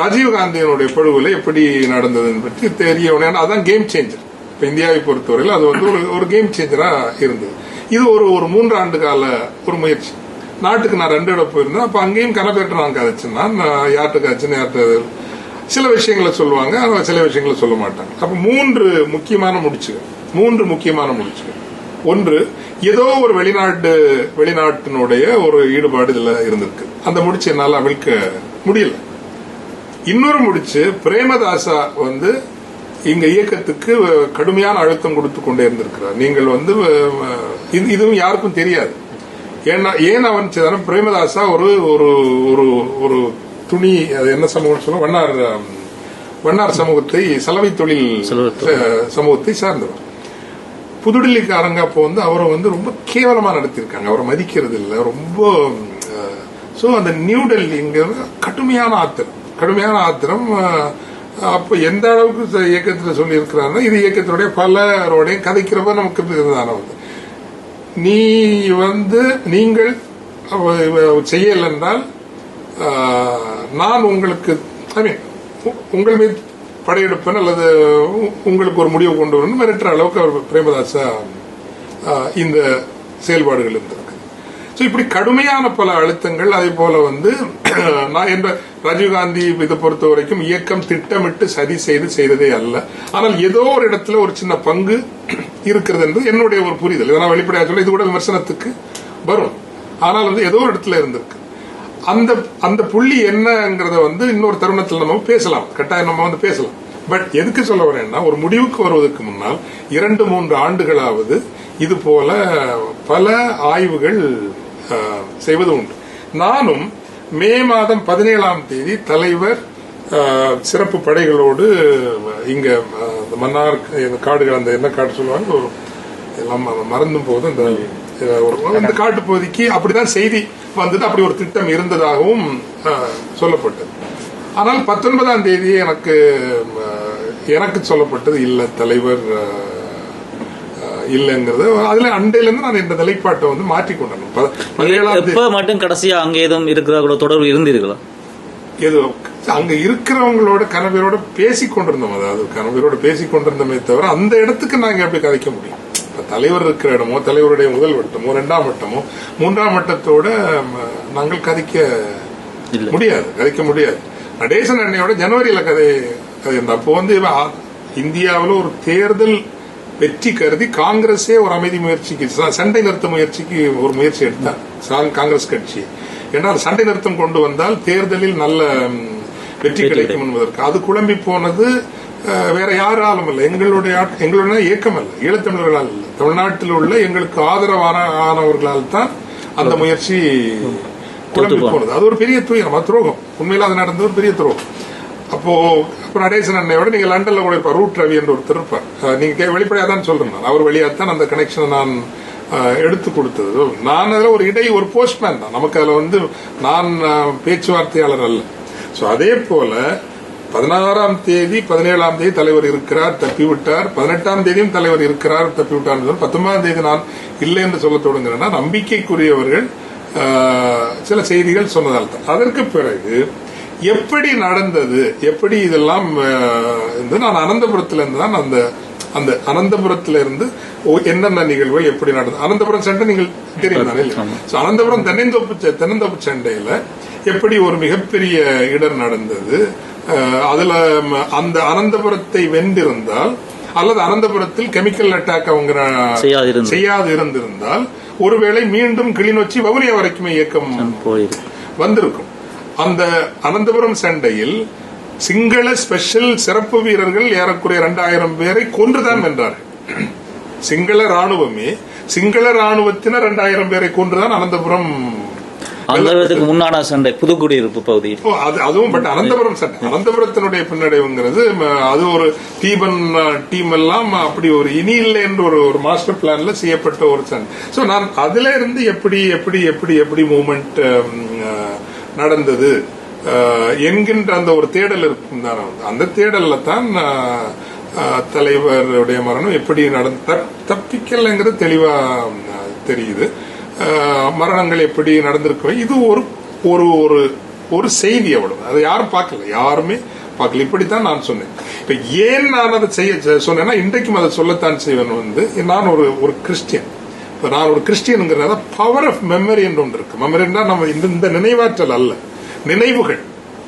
ராஜீவ்காந்தியினுடைய படுகொலை எப்படி நடந்ததுன்னு பற்றி தெரிய உடனே அதான் கேம் சேஞ்சர் இப்போ இந்தியாவை பொறுத்தவரையில் அது வந்து ஒரு ஒரு கேம் சேஞ்சராக இருந்தது. இது ஒரு ஒரு மூன்று ஆண்டு கால ஒரு முயற்சி. நாட்டுக்கு நான் ரெண்டு இடம் போயிருந்தேன். அப்போ அங்கேயும் கனப்பேற்ற நான் கதைச்சுன்னா நான் யார்கிட்ட கதைச்சுன்னு யார்கிட்ட சில விஷயங்களை சொல்லுவாங்க. ஆனா சில விஷயங்களை சொல்ல மாட்டாங்க. அப்போ மூன்று முக்கியமான முடிச்சுகள். மூன்று முக்கியமான முடிச்சுகள். ஒன்று ஏதோ ஒரு வெளிநாட்டு வெளிநாட்டினுடைய ஒரு ஈடுபாடு இதில் இருந்திருக்கு. அந்த முடிச்சு என்னால் அவிழ்க்க முடியல. இன்னொரு முடிச்சு பிரேமதாசா வந்து இங்க இயக்கத்துக்கு கடுமையான அழுத்தம் கொடுத்து கொண்டே இருந்திருக்கிறார். நீங்கள் வந்து இதுவும் யாருக்கும் தெரியாது. ஏன்னா ஏன் அவன் செய்தாலும் பிரேமதாசா ஒரு ஒரு ஒரு ஒரு துணி அது என்ன சமூகம் சொல்ல வண்ணார் வண்ணார் சமூகத்தை சலவை தொழில் சமூகத்தை சார்ந்தவர். புதுடில்லிக்காரங்க அப்போ வந்து அவரை வந்து ரொம்ப கேவலமா நடத்தியிருக்காங்க. அவரை மதிக்கிறது இல்லை ரொம்ப ஸோ அந்த நியூ டெல்லிங்கிறது கடுமையான ஆத்திரம். கடுமையான ஆத்திரம் அப்ப அப்போ எந்த அளவுக்கு இயக்கத்தில் சொல்லி இருக்கிறாருன்னா இது இயக்கத்தினுடைய பலரோடைய கதைக்கிறப்ப நமக்கு இருந்தான வந்து நீ வந்து நீங்கள் அவ- செய்யல என்றால் நான் உங்களுக்கு ஐ மீன் உங்கள் மீது படையெடுப்பேன் அல்லது உ- உங்களுக்கு ஒரு முடிவு கொண்டு வரணும் மிரட்டுற அளவுக்கு அவர் பிரேமதாசா இந்த செயல்பாடுகள் இருந்திருக்கு. ஸோ இப்படி கடுமையான பல அழுத்தங்கள் அதே போல வந்து என்ற ராஜீவ்காந்தி இதை பொறுத்த வரைக்கும் இயக்கம் திட்டமிட்டு சதி செய்து செய்ததே அல்ல. ஆனால் ஏதோ ஒரு இடத்துல ஒரு சின்ன பங்கு இருக்கிறது என்று என்னுடைய ஒரு புரிதல். இதை நான் வெளிப்படையாக சொல்ல இது கூட விமர்சனத்துக்கு வரும். ஆனால் வந்து ஏதோ ஒரு இடத்துல இருந்திருக்கு. அந்த அந்த புள்ளி என்னங்கிறத வந்து இன்னொரு தருணத்தில் நம்ம பேசலாம். கட்டாயம் நம்ம வந்து பேசலாம். பட் எதுக்கு சொல்ல வரேன்னா ஒரு முடிவுக்கு வருவதற்கு முன்னால் இரண்டு மூன்று ஆண்டுகளாவது இது போல பல ஆய்வுகள் செய்வது உண்டு. நானும் மே மாதம் பதினேழாம் தேதி தலைவர் சிறப்பு படைகளோடு இங்க மன்னார் இந்த காடுகள் அந்த என்ன காடு சொல்லுவாங்க ஒரு எல்லாம் மறந்தும் போது அந்த ஒரு அந்த காட்டு பகுதிக்கு அப்படிதான் செய்தி வந்தது. அப்படி ஒரு திட்டம் இருந்ததாகவும் சொல்லப்பட்டது. ஆனால் பத்தொன்பதாம் தேதி எனக்கு எனக்கு சொல்லப்பட்டது இல்ல தலைவர் இல்லைங்கிறது அதுல அண்டையில இருந்து நான் இந்த நிலைப்பாட்டை வந்து மாற்றிக்கொண்டேன். ப- பதினேழாம் தேதி எப்ப மட்டும் கடைசியா அங்க ஏதும் இருக்கிறவங்களோட தொடர்பு இருந்தீர்களா? ஏதோ அங்க இருக்கிறவங்களோட கணவரோட பேசி கொண்டிருந்தோம். அதாவது கணவரோட பேசி கொண்டிருந்தோமே தவிர அந்த இடத்துக்கு நாங்க எப்படி கதைக்க முடியும் இப்ப தலைவர் இருக்கிற இடமோ தலைவருடைய முதல் வட்டமோ இரண்டாம் வட்டமோ மூன்றாம் வட்டத்தோட நாங்கள் கதைக்க. முடியாது. கதைக்க முடியாது. நடேசன் அண்ணையோட ஜனவரியில கதை கதை. அப்போ வந்து இந்தியாவுல ஒரு தேர்தல் வெற்றி கருதி காங்கிரஸே ஒரு அமைதி முயற்சிக்கு சண்டை நிறுத்த முயற்சிக்கு ஒரு முயற்சி எடுத்தார். காங்கிரஸ் கட்சி. என்றால் சண்டை நிறுத்தம் கொண்டு வந்தால் தேர்தலில் நல்ல வெற்றி கிடைக்கும் என்பதற்கு. அது குழம்பி போனது வேற யாராலும் இல்லை எங்களுடைய எங்களுடைய இயக்கம் அல்ல. ஈழத்தமிழர்களால் இல்லை தமிழ்நாட்டில் உள்ள எங்களுக்கு ஆதரவான ஆனவர்களால் தான் அந்த முயற்சி குழம்பி போனது. அது ஒரு பெரிய துயரம். துரோகம். உண்மையில அது நடந்த ஒரு பெரிய துரோகம். அப்போ அப்ப நடேசன் அண்ணையோட நீங்க லண்டன்ல கூட இருப்பார். ரூட் ரவி என்று ஒருத்தர் இருப்பார். நீங்க வெளிப்படையா தான் சொல்றேன் நான். அவர் வழியா தான் அந்த கனெக்ஷனை நான் எடுத்து கொடுத்தது. நான் அதில் ஒரு இடை ஒரு போஸ்ட்மேன் தான். நமக்கு அதில் வந்து நான் பேச்சுவார்த்தையாளர் அல்ல. ஸோ அதே போல பதினாறாம் தேதி பதினேழாம் தேதி தலைவர் இருக்கிறார் தப்பிவிட்டார். பதினெட்டாம் தேதியும் தலைவர் இருக்கிறார் தப்பிவிட்டார் பத்தொன்பதாம் தேதி நான் இல்லை என்று சொல்ல தொடங்குறேன்னா நம்பிக்கைக்குரியவர்கள் சில செய்திகள் சொன்னதால் தான். அதற்கு பிறகு எப்படி நடந்தது? எப்படி இதெல்லாம் இருந்து நான் அனந்தபுரத்துல இருந்து தான் அந்த அந்த அனந்தபுரத்துல இருந்து என்னென்ன நிகழ்வுகள் எப்படி நடந்தது? அனந்தபுரம் சண்டை நீங்கள் தெரியும் அனந்தபுரம் தென்னந்தோப்பு தென்னந்தோப்பு சண்டையில எப்படி ஒரு மிகப்பெரிய இடர் நடந்தது? அதுல அந்த அனந்தபுரத்தை வென்றிருந்தால் அல்லது அனந்தபுரத்தில் கெமிக்கல் அட்டாக் அவங்க. செய்யாது இருந்திருந்தால் ஒருவேளை மீண்டும் கிளிநொச்சி வவுனியா வரைக்குமே இயக்கம் வந்திருக்கும். அந்த அனந்தபுரம் சண்டையில் சிங்கள ஸ்பெஷல் சிறப்பு வீரர்கள் ஏறக்குறைய இரண்டாயிரம் பேரை கொன்றுதான் வென்றார்கள் சிங்கள ராணுவமே சிங்கள ராணுவத்தினர் இரண்டாயிரம் பேரை கொன்றுதான் அனந்தபுரம். அந்தளவுக்கு முன்னான சண்டை? புதுக்குடியிருப்பு பகுதியில் அதுவும் பட் அனந்தபுரம் சண்டை. அனந்தபுரத்தினுடைய பின்னடைவுங்கிறது அது ஒரு தீபன் டீம் எல்லாம் அப்படி ஒரு இனி இல்லை என்று ஒரு ஒரு மாஸ்டர் பிளான்ல செய்யப்பட்ட ஒரு சண்டை. சோ நான் அதுல இருந்து எப்படி எப்படி எப்படி எப்படி மூமெண்ட் நடந்தது. என்கின்ற அந்த ஒரு தேடல் இருக்கும் தானே. அந்த தேடல்ல தான் தலைவருடைய மரணம் எப்படி நடந்த தப்பிக்கலைங்கிறது தெளிவா தெரியுது. மரணங்கள் எப்படி நடந்திருக்கும் இது ஒரு ஒரு ஒரு ஒரு செய்தி அவ்வளவு அதை யாரும் பார்க்கல. யாருமே பார்க்கல. இப்படித்தான் நான் சொன்னேன். இப்ப ஏன் நான் அதை செய்ய சொன்னேன்னா இன்றைக்கும் அதை சொல்லத்தான் செய்வேன் வந்து நான் ஒரு ஒரு கிறிஸ்டியன். இப்போ நான் ஒரு கிறிஸ்டியனுங்கிறத பவர் ஆஃப் மெமரி என்று ஒன்று இருக்கு. மெமரின்னா நம்ம இந்த இந்த நினைவாற்றல் அல்ல. நினைவுகள்.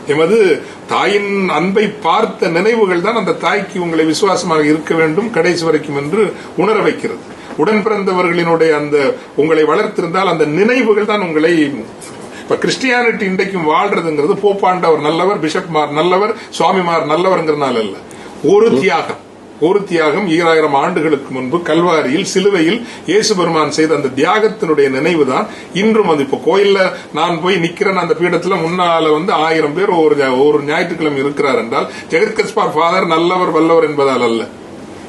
எமது தாயின் அன்பை பார்த்த நினைவுகள் தான் அந்த தாய்க்கு உங்களை விசுவாசமாக இருக்க வேண்டும் கடைசி வரைக்கும் என்று உணர வைக்கிறது. உடன் பிறந்தவர்களினுடைய அந்த உங்களை வளர்த்திருந்தால் அந்த நினைவுகள் தான் உங்களை இப்ப கிறிஸ்டியானிட்டி இன்றைக்கும் வாழ்றதுங்கிறது போப்பாண்டவர் நல்லவர் பிஷப்மார் நல்லவர் சுவாமிமார் நல்லவர்ங்கிறனால அல்ல. ஒரு தியாகம். ஒரு தியாகம் ஈராயிரம் ஆண்டுகளுக்கு முன்பு கல்வாரியில் சிலுவையில் இயேசு பெருமான் செய்த அந்த தியாகத்தினுடைய நினைவு தான் இன்றும் அது இப்போ கோயில்ல நான் போய் நிக்கிறேன் அந்த பீடத்துல முன்னால வந்து ஆயிரம் பேர் ஒரு ஒரு ஞாயிற்றுக்கிழமை இருக்கிறார் என்றால் ஜெகத்கஸ்பார் ஃபாதர் நல்லவர் வல்லவர் என்பதால் அல்ல.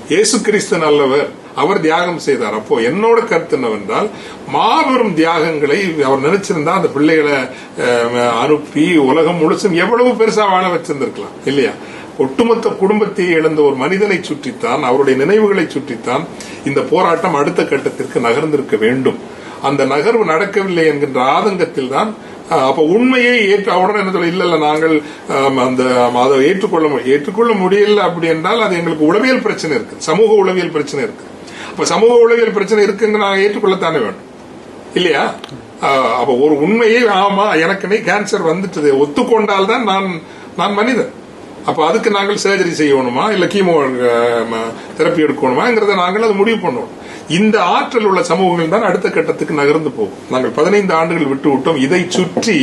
இயேசு கிறிஸ்து நல்லவர் அவர் தியாகம் செய்தார். அப்போ என்னோட கருத்து என்னவென்றால் மாபெரும் தியாகங்களை அவர் நினைச்சிருந்தா அந்த பிள்ளைகளை அஹ், அனுப்பி உலகம் முழுசும் எவ்வளவு பெருசா வாழ வச்சிருந்திருக்கலாம் இல்லையா? ஒட்டுமொத்த குடும்பத்தை இழந்த ஒரு மனிதனை சுற்றித்தான் அவருடைய நினைவுகளை சுற்றித்தான் இந்த போராட்டம் அடுத்த கட்டத்திற்கு நகர்ந்திருக்க வேண்டும். அந்த நகர்வு நடக்கவில்லை என்கின்ற ஆதங்கத்தில் தான் அப்ப உண்மையை ஏற்று உடனே என்ன சொல்ல இல்ல இல்ல நாங்கள் அந்த அதை ஏற்றுக்கொள்ள முடியும் ஏற்றுக்கொள்ள முடியல அப்படி என்றால் அது எங்களுக்கு உளவியல் பிரச்சனை இருக்கு. சமூக உளவியல் பிரச்சனை இருக்கு. அப்ப சமூக உளவியல் பிரச்சனை இருக்குங்க நாங்கள் ஏற்றுக்கொள்ளத்தானே வேண்டும்? இல்லையா? அப்ப ஒரு உண்மையை ஆமா எனக்குமே கேன்சர் வந்துட்டது ஒத்துக்கொண்டால் தான் நான் நான் மனிதன். அப்ப அதுக்கு நாங்கள் சர்ஜரி செய்யணுமா? இல்ல கீமோ தெரப்பி எடுக்கணுமாங்கிறத நாங்கள் அதை முடிவு பண்ணுவோம். இந்த ஆற்றல் உள்ள சமூகங்கள் தான் அடுத்த கட்டத்துக்கு நகர்ந்து போகும். நாங்கள் பதினைந்து ஆண்டுகள் விட்டு விட்டோம். இதை சுற்றி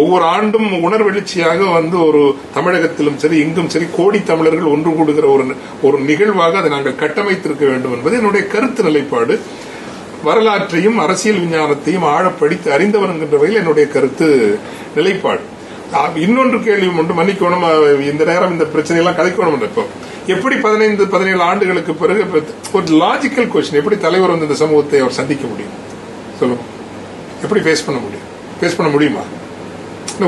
ஒவ்வொரு ஆண்டும் உணர்வெழுச்சியாக வந்து ஒரு தமிழகத்திலும் சரி இங்கும் சரி கோடி தமிழர்கள் ஒன்று கூடுகிற ஒரு ஒரு நிகழ்வாக அதை நாங்கள் கட்டமைத்திருக்க வேண்டும் என்பது என்னுடைய கருத்து நிலைப்பாடு. வரலாற்றையும் அரசியல் விஞ்ஞானத்தையும் ஆழ படித்து அறிந்தவர் என்கின்ற வகையில் என்னுடைய கருத்து நிலைப்பாடு. இன்னொன்று கேள்வி உண்டு. மன்னிக்கணும் இந்த நேரம் இந்த பிரச்சனையெல்லாம் கலைக்கணும் இப்போ. எப்படி பதினைந்து பதினேழு ஆண்டுகளுக்கு பிறகு இப்ப ஒரு லாஜிக்கல் கொஸ்டின் எப்படி தலைவர் வந்து இந்த சமூகத்தை அவர் சந்திக்க முடியும்? சொல்லுங்க. எப்படி ஃபேஸ் பண்ண முடியும்? ஃபேஸ் பண்ண முடியுமா?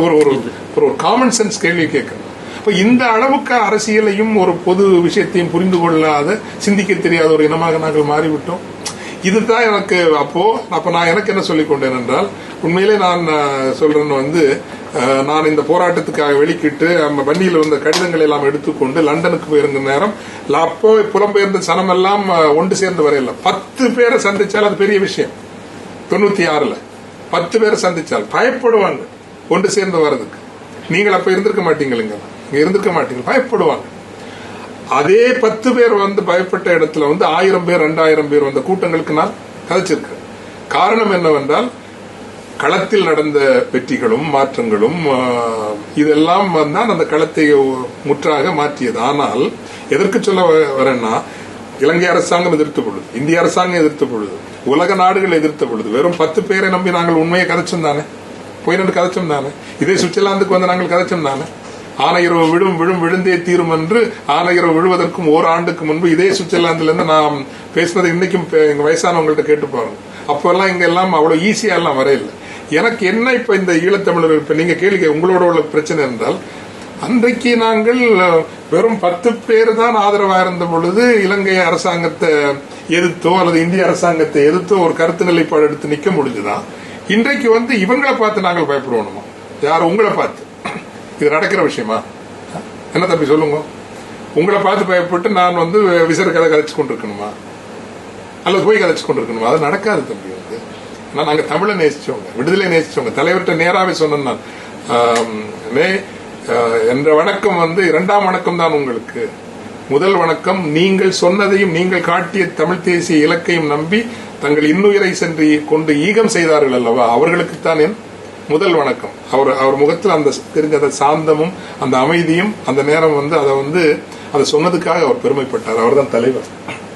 ஒரு ஒரு ஒரு காமன் சென்ஸ் கேள்வி கேட்கணும். அப்ப இந்த அளவுக்கு அரசியலையும் ஒரு பொது விஷயத்தையும் புரிந்து கொள்ளாத சிந்திக்க தெரியாத ஒரு இனமாக நாங்கள் மாறிவிட்டோம். இதுதான் எனக்கு அப்போ அப்ப நான் எனக்கு என்ன சொல்லிக் கொண்டேன் என்றால் உண்மையிலே நான் சொல்றேன்னு வந்து நான் இந்த போராட்டத்துக்காக வெளிக்கிட்டு நம்ம வண்டியில் வந்த கடிதங்களை எல்லாம் எடுத்துக்கொண்டு லண்டனுக்கு போயிருந்த நேரம் அப்போ புலம்பெயர்ந்த சனம் எல்லாம் ஒன்று சேர்ந்து வரையில. பத்து பேரை சந்திச்சால் அது பெரிய விஷயம். தொண்ணூத்தி ஆறுல பத்து பேரை சந்திச்சால் பயப்படுவாங்க. ஒன்று சேர்ந்து வர்றதுக்கு. நீங்கள் அப்ப இருந்திருக்க மாட்டீங்களுங்க. இங்கே இருந்திருக்க மாட்டீங்க. பயப்படுவாங்க. அதே பத்து பேர் வந்து பயப்பட்ட இடத்துல வந்து ஆயிரம் பேர் ரெண்டாயிரம் பேர் வந்த கூட்டங்களுக்கு நான் கதைச்சிருக்கேன். காரணம் என்னவென்றால் களத்தில் நடந்த வெற்றிகளும் மாற்றங்களும் இதெல்லாம் தான் அந்த களத்தை முற்றாக மாற்றியது. ஆனால் எதற்கு சொல்ல வ- வரேன்னா இலங்கை அரசாங்கம் எதிர்த்த பொழுது இந்திய அரசாங்கம் எதிர்த்த பொழுது உலக நாடுகள் எதிர்த்த பொழுது வெறும் பத்து பேரை நம்பி நாங்கள் உண்மையை கதைச்சோம் தானே? போய் நின்று கதைச்சோம் தானே? இதே சுவிட்சர்லாந்துக்கு வந்து நாங்கள் கதைச்சோம் தானே? ஆனையிரவு விழும் விழும் விழுந்தே தீரும் என்று ஆனையிரவு விழுவதற்கும் ஒரு ஆண்டுக்கு முன்பு இதே சுவிட்சர்லாந்துல இருந்து நாம் பேசுனது இன்னைக்கும் பே- எங்க வயசானவங்கள்ட்ட கேட்டு பாருங்க. அப்பெல்லாம் இங்க எல்லாம் அவ்வளவு ஈஸியா எல்லாம் வரையில்லை. எனக்கு என்ன இப்ப இந்த ஈழத்தமிழர் இப்ப நீங்க கேளுங்க உங்களோட உள்ள பிரச்சனை என்றால் அன்றைக்கு நாங்கள் வெறும் பத்து பேர் தான் ஆதரவா இருந்த பொழுது இலங்கை அரசாங்கத்தை எதிர்த்தோ அல்லது இந்திய அரசாங்கத்தை எதிர்த்தோ ஒரு கருத்து நிலைப்பாடு எடுத்து நிக்க முடிஞ்சுதான். இன்றைக்கு வந்து இவங்களை பார்த்து நாங்கள் பயப்படுவோணுமா யார் உங்களை பார்த்து? இது நடக்கிற விஷயமா? என்ன தம்பி சொல்லுங்க. உங்களை பார்த்து பயப்பட்டு நான் வந்து விசர கதை கதைச்சு கொண்டிருக்கணுமா? அல்லது போய் கதைச்சு கொண்டிருக்கணுமா? அது நடக்காது தம்பி வந்து. நான் நாங்கள் தமிழை நேசிச்சவங்க விடுதலை நேசிச்சவங்க. தலைவர்கிட்ட நேராவே சொன்னேன் நான். மே என்ற வணக்கம் வந்து இரண்டாம் வணக்கம் தான் உங்களுக்கு. முதல் வணக்கம் நீங்கள் சொன்னதையும் நீங்கள் காட்டிய தமிழ் தேசிய இலக்கையும் நம்பி தங்கள் இன்னுயிரை சென்று கொண்டு ஈகம் செய்தார்கள் அல்லவா? அவர்களுக்குத்தான் என் முதல் வணக்கம். அவர் அவர் முகத்தில் அந்த தெரிஞ்ச அந்த சாந்தமும் அந்த அமைதியும் அந்த நேரம் வந்து அதை வந்து அதை சொன்னதுக்காக அவர் பெருமைப்பட்டார். அவர்தான் தலைவர்.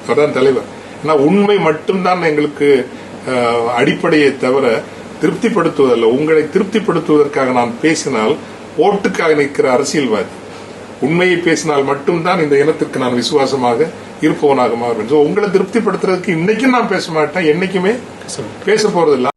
அவர்தான் தலைவர். ஏன்னா உண்மை மட்டும்தான் எங்களுக்கு அடிப்படையை தவிர திருப்திப்படுத்துவதல்ல. உங்களை திருப்திப்படுத்துவதற்காக நான் பேசினால் ஓட்டுக்காக நிற்கிற அரசியல்வாதி. உண்மையை பேசினால் மட்டும்தான் இந்த இனத்திற்கு நான் விசுவாசமாக இருப்பவனாக மாறுவேன். So, உங்களை திருப்திப்படுத்துறதுக்கு இன்னைக்கும் நான் பேச மாட்டேன். என்னைக்குமே பேச போறதில்லை.